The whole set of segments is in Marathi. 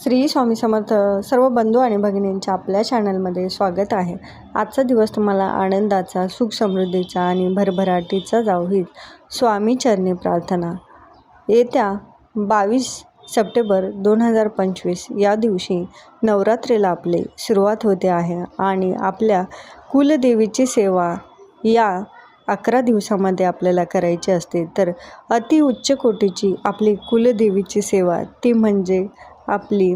श्री स्वामी समर्थ सर्व बंधू आणि भगिनींच्या आपल्या चॅनलमध्ये स्वागत आहे. आजचा दिवस तुम्हाला आनंदाचा सुख समृद्धीचा आणि भरभराटीचा जाऊ ही स्वामी चरणी प्रार्थना. येत्या बावीस सप्टेंबर दोन हजार पंचवीस या दिवशी नवरात्रीला आपली सुरुवात होते आहे आणि आपल्या कुलदेवीची सेवा या अकरा दिवसामध्ये आपल्याला करायची असते. तर अतिउच्च कोटीची आपली कुलदेवीची सेवा ती म्हणजे आपली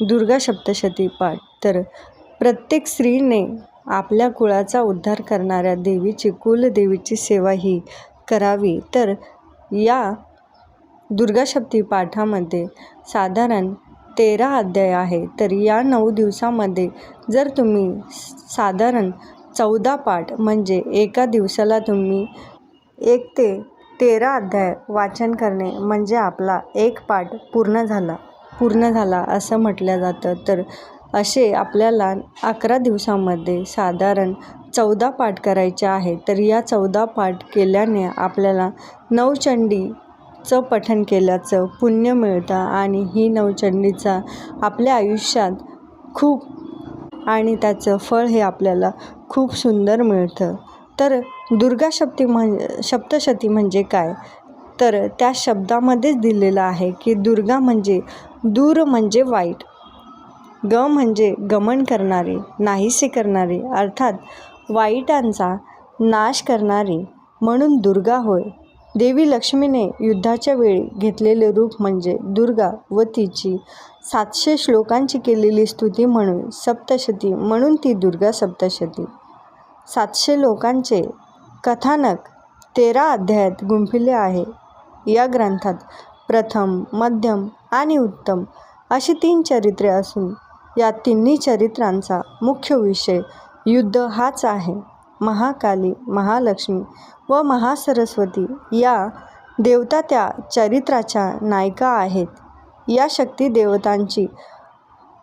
दुर्गा सप्तशती पाठ. तर प्रत्येक स्त्रीने आपल्या कुळाचा उद्धार करणाऱ्या देवीची कुलदेवीची सेवा ही करावी. तर या दुर्गाशप्ती पाठामध्ये साधारण तेरा अध्याय आहे. तर या नऊ दिवसामध्ये जर तुम्ही साधारण चौदा पाठ म्हणजे एका दिवसाला तुम्ही एक ते तेरा अध्याय वाचन करणे म्हणजे आपला एक पाठ पूर्ण झाला. पूर्ण झाला असं म्हटलं जातं. तर असे आपल्याला अकरा दिवसामध्ये साधारण चौदा पाठ करायचे आहे तर या चौदा पाठ केल्याने आपल्याला नवचंडीचं पठन केल्याचं पुण्य मिळतं आणि ही नवचंडीचा आपल्या आयुष्यात खूप आणि त्याचं फळ हे आपल्याला खूप सुंदर मिळतं. तर दुर्गा शक्ती म्हण सप्तशती म्हणजे काय? तर त्या शब्दामध्येच दिलेलं आहे की दुर्गा म्हणजे दूर म्हणजे वाईट. ग म्हणजे गमन करणारे नाहीसे करणारे अर्थात वाईटांचा नाश करणारी म्हणून दुर्गा होय. देवी लक्ष्मीने युद्धाच्या वेळी घेतलेले रूप म्हणजे दुर्गा व तिची सातशे श्लोकांची केलेली स्तुती म्हणून सप्तशती म्हणून ती दुर्गा सप्तशती. सातशे लोकांचे कथानक तेरा अध्यायात गुंफिले आहे. या ग्रंथात प्रथम मध्यम आणि उत्तम अशी तीन चरित्रे असून या तिन्ही चरित्रांचा मुख्य विषय युद्ध हाच आहे. महाकाली महालक्ष्मी व महासरस्वती या देवता त्या चरित्राच्या नायिका आहेत. या शक्ती देवतांची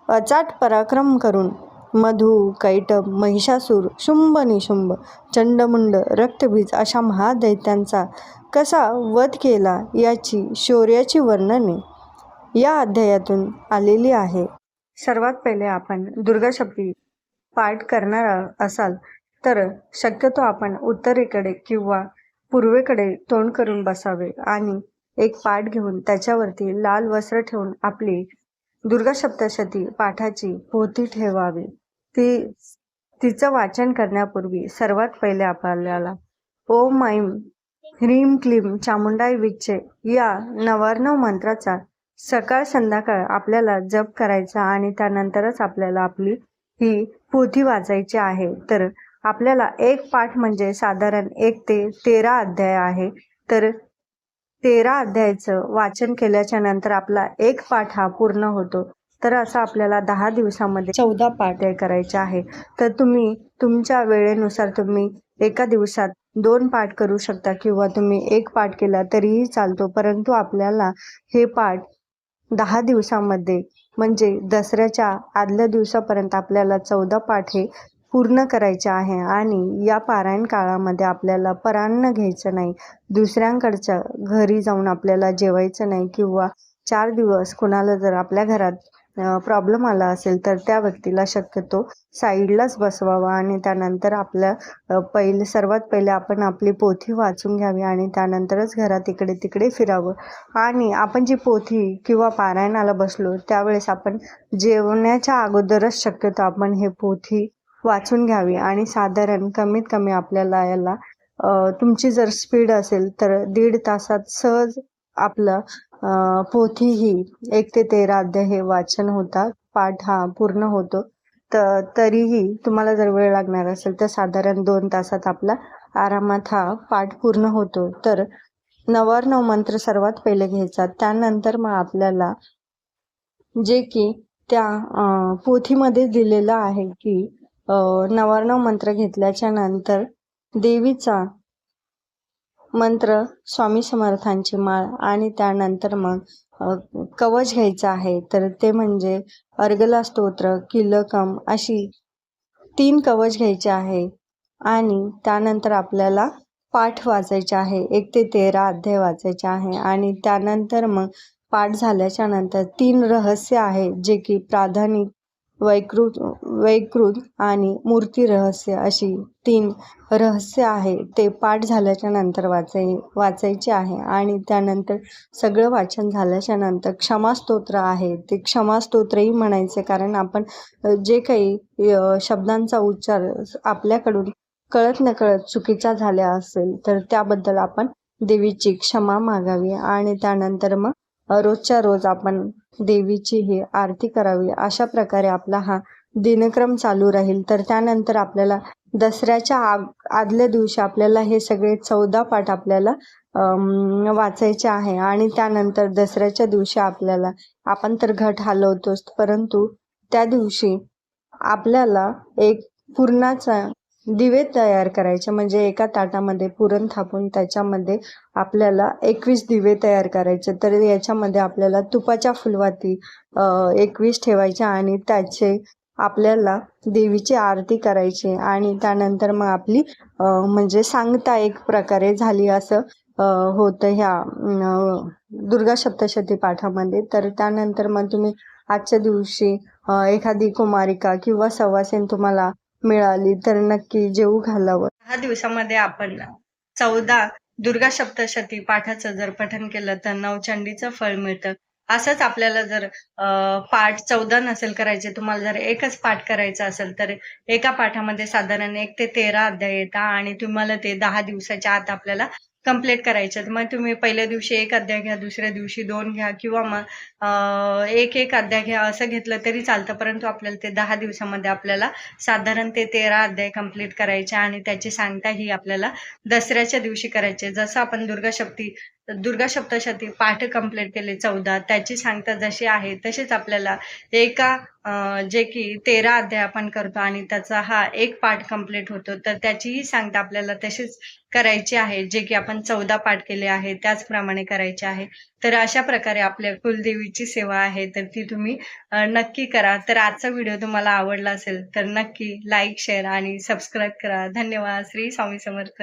अचाट पराक्रम करून मधु कैटब महिषासूर शुंभ निशुंभ चंडमुंड रक्तबीज अशा महादैत्यांचा कसा वध केला याची शौर्याची वर्णने या अध्यायातून आलेली आहे. सर्वात पहिले आपण दुर्गाशक्ति पाठ करणार असाल तर शक्यतो आपण उत्तरेकडे किंवा पूर्वेकडे तोंड करून बसावे आणि एक पाठ घेऊन त्याच्यावरती लाल वस्त्र ठेवून आपली दुर्गा सप्तशती पाठाची पोथी ठेवावी. ती तिचं वाचन करण्यापूर्वी सर्वात पहिले आपल्याला ओम ऐम ह्रीम क्लीम चामुंडाई विच्चे या नवार्णव मंत्राचा सकाळ संध्याकाळ आपल्याला जप करायचा आणि त्यानंतरच आपल्याला आपली ही पोथी वाचायची आहे. तर आपल्याला एक पाठ म्हणजे साधारण एक ते तेरा अध्याय आहे. तर तेरा अध्यायाचं वाचन केल्याच्यानंतर आपला एक पाठ हा पूर्ण होतो. तर असं आपल्याला दहा दिवसामध्ये चौदा पाठ करायचे आहे. तर तुम्ही तुमच्या वेळेनुसार तुम्ही एका दिवसात दोन पाठ करू शकता किंवा तुम्ही एक पाठ केला तरीही चालतो. परंतु आपल्याला हे पाठ दहा दिवसामध्ये म्हणजे दसऱ्याच्या आदल्या दिवसापर्यंत आपल्याला चौदा पाठ हे पूर्ण करायचे आहे आणि या पारायण काळामध्ये आपल्याला परान्न घ्यायचं नाही. दुसऱ्यांकडच्या घरी जाऊन आपल्याला जेवायचं नाही किंवा चार दिवस कुणाला जर आपल्या घरात प्रॉब्लेम आला असेल तर त्या व्यक्तीला शक्यतो साईडलाच बसवावा आणि त्यानंतर आपल्या पहिले सर्वात पहिले आपण आपली पोथी वाचून घ्यावी आणि त्यानंतरच घरात इकडे तिकडे फिरावं. आणि आपण जी पोथी किंवा पारायणाला बसलो त्यावेळेस आपण जेवण्याच्या अगोदरच शक्यतो आपण हे पोथी वाचून घ्यावी आणि साधारण कमीत कमी आपल्याला याला तुमची जर स्पीड असेल तर दीड तासात सहज आपलं पोथी ही एक ते तेरा अध्याय हे वाचन होतात. पाठ हा पूर्ण होतो. तर तरीही तुम्हाला जर वेळ लागणार असेल तर साधारण दोन तासात आपला आरामात हा पाठ पूर्ण होतो. तर नवार्णव मंत्र सर्वात पहिले घ्यायचा. त्यानंतर मग आपल्याला जे की त्या पोथीमध्ये दिलेलं आहे की नवार्णव मंत्र घेतल्याच्या नंतर देवीचा मंत्र स्वामी समर्थांची माळ आणि त्यानंतर मग कवच घ्यायचं आहे. तर ते म्हणजे अर्गला स्तोत्र किलकम अशी तीन कवच घ्यायचे आहे. आणि त्यानंतर आपल्याला पाठ वाचायचे आहे. एक ते तेरा अध्याय वाचायचे आहे. आणि त्यानंतर मग पाठ झाल्याच्यानंतर तीन रहस्य आहे जे की प्राधानिक वैकृत वैकृत आणि मूर्ती रहस्य अशी तीन रहस्य आहे. ते पाठ झाल्याच्यानंतर वाचाय वाचायचे आहे आणि त्यानंतर सगळं वाचन झाल्याच्यानंतर क्षमास्तोत्र आहे. ते क्षमास्तोत्रही म्हणायचे कारण आपण जे काही शब्दांचा उच्चार आपल्याकडून कळत नकळत चुकीचा झाल्या असेल तर त्याबद्दल आपण देवीची क्षमा मागावी आणि त्यानंतर मग रोजच्या रोज आपण देवीची ही आरती करावी अशा प्रकारे आपला हा दिनक्रम चालू राहील. तर त्यानंतर आपल्याला दसऱ्याच्या आग आदल्या दिवशी आपल्याला हे सगळे चौदा पाठ आपल्याला वाचायचे आहे. आणि त्यानंतर दसऱ्याच्या दिवशी आपल्याला आपण तर घट हलवतोच परंतु त्या दिवशी आपल्याला एक पूर्णाचा दिवे तयार करायचे. म्हणजे एका ताटामध्ये पुरण थापून त्याच्यामध्ये आपल्याला एकवीस दिवे तयार करायचे. तर याच्यामध्ये आपल्याला तुपाच्या फुलवाती एकवीस ठेवायच्या आणि त्याचे आपल्याला देवीची आरती करायची आणि त्यानंतर मग आपली म्हणजे सांगता एक प्रकारे झाली असं होतं ह्या दुर्गा सप्तशती पाठामध्ये. तर त्यानंतर मग तुम्ही आजच्या दिवशी एखादी कुमारिका किंवा सवासीन तुम्हाला मिळाली तर नक्की जेऊ घालावं. दहा दिवसामध्ये आपण चौदा दुर्गा सप्तशती पाठाचं जर पठन केलं तर नवचंडीचं फळ मिळतं. असंच आपल्याला जर पाठ चौदा नसेल करायचे तुम्हाला जर एकच पाठ करायचा असेल तर एका पाठामध्ये साधारण एक ते तेरा अध्याय येतात आणि तुम्हाला ते दहा दिवसाच्या आत आपल्याला कंप्लीट करायच्या आहेत. मग तुम्ही पहिल्या दिवशी एक अध्याय घ्या दुसऱ्या दिवशी दोन घ्या किंवा मग एक एक अध्याय घ्या असं घेतलं तरी चालतं परंतु आपल्याला ते दहा दिवसामध्ये आपल्याला साधारण ते तेरा अध्याय कंप्लीट करायचे आणि त्याची सांगता ही आपल्याला दसऱ्याच्या दिवशी करायचे जसं आपण दुर्गा शक्ती दुर्गा सप्तशती पाठ कंप्लीट केले चौदा. त्याची सांगता जशी आहे तशीच आपल्याला एका जे की तेरा अध्याय आपण करतो आणि त्याचा हा एक पाठ कंप्लीट होतो. तर त्याचीही सांगता आपल्याला तशीच करायची आहे जे की आपण चौदा पाठ केले आहे त्याचप्रमाणे करायचे आहे. तर अशा प्रकारे आपल्या कुलदेवीची सेवा आहे तर ती तुम्ही नक्की करा. तर आजचा व्हिडिओ तुम्हाला आवडला असेल तर नक्की लाईक शेअर आणि सबस्क्राईब करा. धन्यवाद. श्री स्वामी समर्थ.